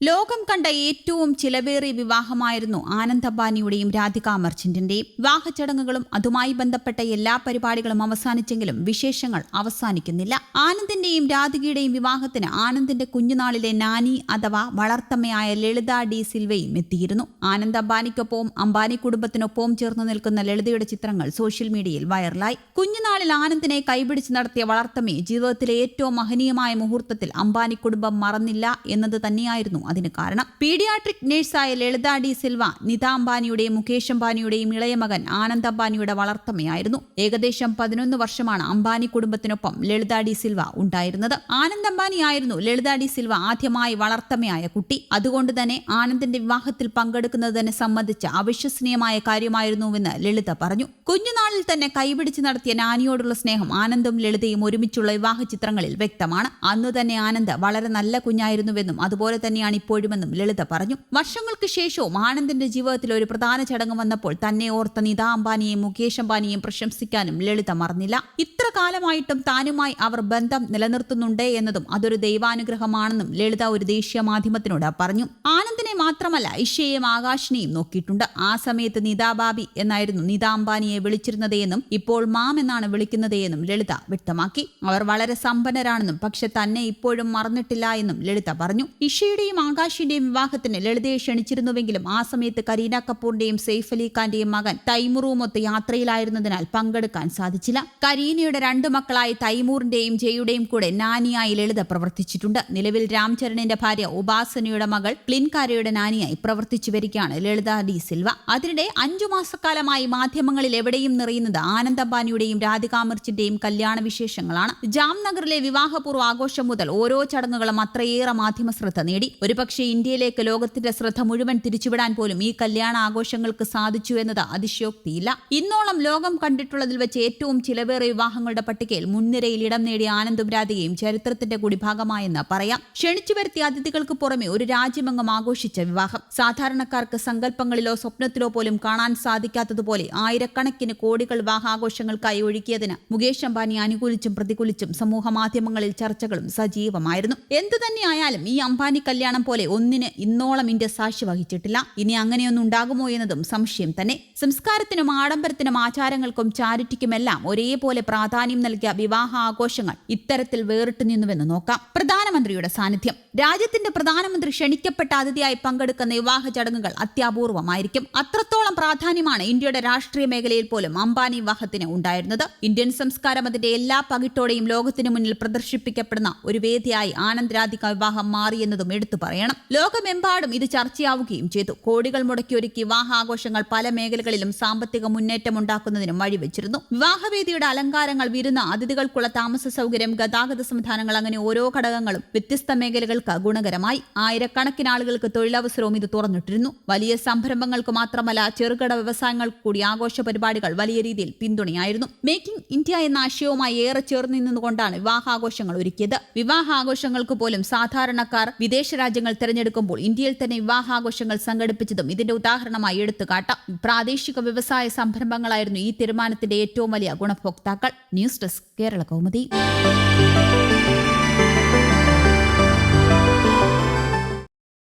ലോകം കണ്ട ഏറ്റവും ചിലവേറിയ വിവാഹമായിരുന്നു ആനന്ദ് അംബാനിയുടെയും രാധിക മർച്ചന്റിന്റെയും വിവാഹ ചടങ്ങുകളും അതുമായി ബന്ധപ്പെട്ട എല്ലാ പരിപാടികളും അവസാനിച്ചെങ്കിലും വിശേഷങ്ങൾ അവസാനിക്കുന്നില്ല. ആനന്ദിന്റെയും രാധികയുടെയും വിവാഹത്തിന് ആനന്ദിന്റെ കുഞ്ഞുനാളിലെ നാനി അഥവാ വളർത്തമ്മയായ ലളിത ഡി സിൽവയും എത്തിയിരുന്നു. ആനന്ദ് അംബാനിക്കൊപ്പവും അംബാനി കുടുംബത്തിനൊപ്പവും ചേർന്ന് നിൽക്കുന്ന ലളിതയുടെ ചിത്രങ്ങൾ സോഷ്യൽ മീഡിയയിൽ വൈറലായി. കുഞ്ഞുനാളിൽ ആനന്ദിനെ കൈപിടിച്ച് നടത്തിയ വളർത്തമ്മയെ ജീവിതത്തിലെ ഏറ്റവും മഹനീയമായ മുഹൂർത്തത്തിൽ അംബാനി കുടുംബം മറന്നില്ല എന്നത് തന്നെയായിരുന്നു അതിന് കാരണം. പീഡിയാട്രിക് നഴ്സായ ലളിത ഡി സിൽവ നിത അംബാനിയുടെയും മുകേഷ് അംബാനിയുടെയും ഇളയ മകൻ ആനന്ദ് അംബാനിയുടെ വളർത്തമ്മയായിരുന്നു. ഏകദേശം പതിനൊന്ന് വർഷമാണ് അംബാനി കുടുംബത്തിനൊപ്പം ലളിത ഡി സിൽവ ഉണ്ടായിരുന്നത്. ആനന്ദ് അംബാനി ആയിരുന്നു ലളിത ഡി സിൽവ ആദ്യമായി വളർത്തമ്മയായ കുട്ടി. അതുകൊണ്ട് തന്നെ ആനന്ദിന്റെ വിവാഹത്തിൽ പങ്കെടുക്കുന്നതിനെ സംബന്ധിച്ച് അവിശ്വസനീയമായ കാര്യമായിരുന്നുവെന്ന് ലളിത പറഞ്ഞു. കുഞ്ഞുനാളിൽ തന്നെ കൈപിടിച്ച് നടത്തിയ നാനിയോടുള്ള സ്നേഹം ആനന്ദും ലളിതയും ഒരുമിച്ചുള്ള വിവാഹ ചിത്രങ്ങളിൽ വ്യക്തമാണ്. അന്നു തന്നെ ആനന്ദ് വളരെ നല്ല കുഞ്ഞായിരുന്നുവെന്നും അതുപോലെ തന്നെയാണ് ഇപ്പോഴുമെന്നും ലളിത പറഞ്ഞു. വർഷങ്ങൾക്ക് ശേഷവും ആനന്ദിന്റെ ജീവിതത്തിൽ ഒരു പ്രധാന ചടങ്ങ് വന്നപ്പോൾ തന്നെ ഓർത്ത നിതാ അംബാനിയെയും മുകേഷ് അംബാനിയെയും പ്രശംസിക്കാനും ലളിത മറന്നില്ല. ഇത്ര കാലമായിട്ടും താനുമായി അവർ ബന്ധം നിലനിർത്തുന്നുണ്ട് എന്നതും അതൊരു ദൈവാനുഗ്രഹമാണെന്നും ലളിത ഒരു ദേശീയ മാധ്യമത്തിനോട് പറഞ്ഞു. ആനന്ദിനെ മാത്രമല്ല ഇഷയെയും ആകാശിനെയും നോക്കിയിട്ടുണ്ട്. ആ സമയത്ത് നിതാ ബാബി എന്നായിരുന്നു നിതാ അംബാനിയെ വിളിച്ചിരുന്നതെന്നും ഇപ്പോൾ മാം എന്നാണ് വിളിക്കുന്നതെന്നും ലളിത വ്യക്തമാക്കി. അവർ വളരെ സമ്പന്നരാണെന്നും പക്ഷെ തന്നെ ഇപ്പോഴും മറന്നിട്ടില്ല എന്നും ലളിത പറഞ്ഞു. ഇഷയുടെയും ആകാശിന്റെയും വിവാഹത്തിന് ലളിതയെ ക്ഷണിച്ചിരുന്നുവെങ്കിലും ആ സമയത്ത് കരീന കപൂറിന്റെയും സെയ്ഫ് അലി ഖാന്റെയും മകൻ തൈമുറുമൊത്ത് യാത്രയിലായിരുന്നതിനാൽ പങ്കെടുക്കാൻ സാധിച്ചില്ല. കരീനയുടെ രണ്ടു മക്കളായ തൈമൂറിന്റെയും ജയുടെയും കൂടെ നാനിയായി ലളിത പ്രവർത്തിച്ചിട്ടുണ്ട്. നിലവിൽ രാംചരണിന്റെ ഭാര്യ ഉപാസനയുടെ മകൾ ക്ലിൻകാരയുടെ നാനിയായി പ്രവർത്തിച്ചു വരികയാണ് ലളിത ഡി സിൽവ. അതിനിടെ അഞ്ചു മാസക്കാലമായി മാധ്യമങ്ങളിൽ എവിടെയും നിറയുന്നത് ആനന്ദ് അംബാനിയുടെയും രാധികാ മിർച്ചിന്റെയും കല്യാണ വിശേഷങ്ങളാണ്. ജാംനഗറിലെ വിവാഹപൂർവ ആഘോഷം മുതൽ ഓരോ ചടങ്ങുകളും അത്രയേറെ മാധ്യമ ശ്രദ്ധ നേടി. ഒരുപക്ഷെ ഇന്ത്യയിലേക്ക് ലോകത്തിന്റെ ശ്രദ്ധ മുഴുവൻ തിരിച്ചുവിടാൻ പോലും ഈ കല്യാണ ആഘോഷങ്ങൾക്ക് സാധിച്ചു എന്നത് അതിശയോക്തിയില്ല. ഇന്നോളം ലോകം കണ്ടിട്ടുള്ളതിൽ വെച്ച് ഏറ്റവും ചിലവേറിയ വിവാഹങ്ങളുടെ പട്ടികയിൽ മുൻനിരയിൽ ഇടം നേടിയ ആനന്ദും രാധികയും ചരിത്രത്തിന്റെ കൂടി ഭാഗമായെന്ന് പറയാം. ക്ഷണിച്ചു വരുത്തിയ അതിഥികൾക്ക് പുറമെ ഒരു രാജ്യമെങ്ങും ആഘോഷിച്ച വിവാഹം. സാധാരണക്കാർക്ക് സങ്കല്പങ്ങളിലോ സ്വപ്നത്തിലോ പോലും കാണാൻ സാധിക്കാത്തതുപോലെ ആയിരക്കണക്കിന് കോടികൾ വിവാഹാഘോഷങ്ങൾക്കായി ഒഴുക്കിയതിന് മുകേഷ് അംബാനി അനുകൂലിച്ചും പ്രതികൂലിച്ചും സമൂഹ മാധ്യമങ്ങളിൽ ചർച്ചകളും സജീവമായിരുന്നു. എന്തു തന്നെയായാലും ഈ അംബാനി കല്യാണം പോലെ ഒന്നിന് ഇന്നോളം ഇന്ത്യ സാക്ഷി വഹിച്ചിട്ടില്ല. ഇനി അങ്ങനെയൊന്നും ഉണ്ടാകുമോ എന്നതും സംശയം തന്നെ. സംസ്കാരത്തിനും ആഡംബരത്തിനും ആചാരങ്ങൾക്കും ചാരിറ്റിക്കുമെല്ലാം ഒരേപോലെ പ്രാധാന്യം നൽകിയ വിവാഹ ആഘോഷങ്ങൾ ഇത്തരത്തിൽ വേറിട്ടു നിന്നുവെന്ന് നോക്കാം. പ്രധാനമന്ത്രിയുടെ സാന്നിധ്യം. രാജ്യത്തിന്റെ പ്രധാനമന്ത്രി ക്ഷണിക്കപ്പെട്ട അതിഥിയായി പങ്കെടുക്കുന്ന വിവാഹ ചടങ്ങുകൾ അത്യപൂർവമായിരിക്കും. അത്രത്തോളം പ്രാധാന്യമാണ് ഇന്ത്യയുടെ രാഷ്ട്രീയ മേഖലയിൽ പോലും അംബാനി വിവാഹത്തിന് ഉണ്ടായിരുന്നത്. ഇന്ത്യൻ സംസ്കാരം അതിന്റെ എല്ലാ പകിട്ടോടെയും ലോകത്തിനു മുന്നിൽ പ്രദർശിപ്പിക്കപ്പെടുന്ന ഒരു വേദിയായി ആനന്ദ് രാധിക വിവാഹം മാറിയെന്നതും എടുത്തു പറയണം. ലോകമെമ്പാടും ഇത് ചർച്ചയാവുകയും ചെയ്തു. കോടികൾ മുടക്കിയൊരുക്കി വിവാഹാഘോഷങ്ങൾ പല മേഖലകളിലും സാമ്പത്തിക മുന്നേറ്റം ഉണ്ടാക്കുന്നതിനും വഴിവെച്ചിരുന്നു. വിവാഹവേദിയുടെ അലങ്കാരങ്ങൾ വിരുന്ന അതിഥികൾക്കുള്ള താമസ സൗകര്യം ഗതാഗത സംവിധാനങ്ങൾ അങ്ങനെ ഓരോ ഘടകങ്ങളും വ്യത്യസ്ത മേഖലകൾക്ക് ഗുണകരമായി. ആയിരക്കണക്കിന് ആളുകൾക്ക് തൊഴിലവസരവും ഇത് തുറന്നിട്ടിരുന്നു. വലിയ സംരംഭങ്ങൾക്ക് മാത്രമല്ല ചെറുകിട വ്യവസായങ്ങൾക്ക് കൂടി ആഘോഷ പരിപാടികൾ വലിയ രീതിയിൽ പിന്തുണയായിരുന്നു. മേക്കിംഗ് ഇന്ത്യ എന്ന ആശയവുമായി ഏറെ ചേർന്ന് നിന്നുകൊണ്ടാണ് വിവാഹാഘോഷങ്ങൾ ഒരുക്കിയത്. വിവാഹാഘോഷങ്ങൾക്ക് പോലും സാധാരണക്കാർ വിദേശ രാജ്യങ്ങൾ തിരഞ്ഞെടുക്കുമ്പോൾ ഇന്ത്യയിൽ തന്നെ വിവാഹാഘോഷങ്ങൾ സംഘടിപ്പിച്ചതും ഇതിന്റെ ഉദാഹരണമായി എടുത്തുകാട്ടാം. പ്രാദേശിക വ്യവസായ സംരംഭങ്ങളായിരുന്നു ഈ തീരുമാനത്തിന്റെ ഏറ്റവും വലിയ ഗുണഭോക്താക്കൾ. News desk Kerala Kaumudi.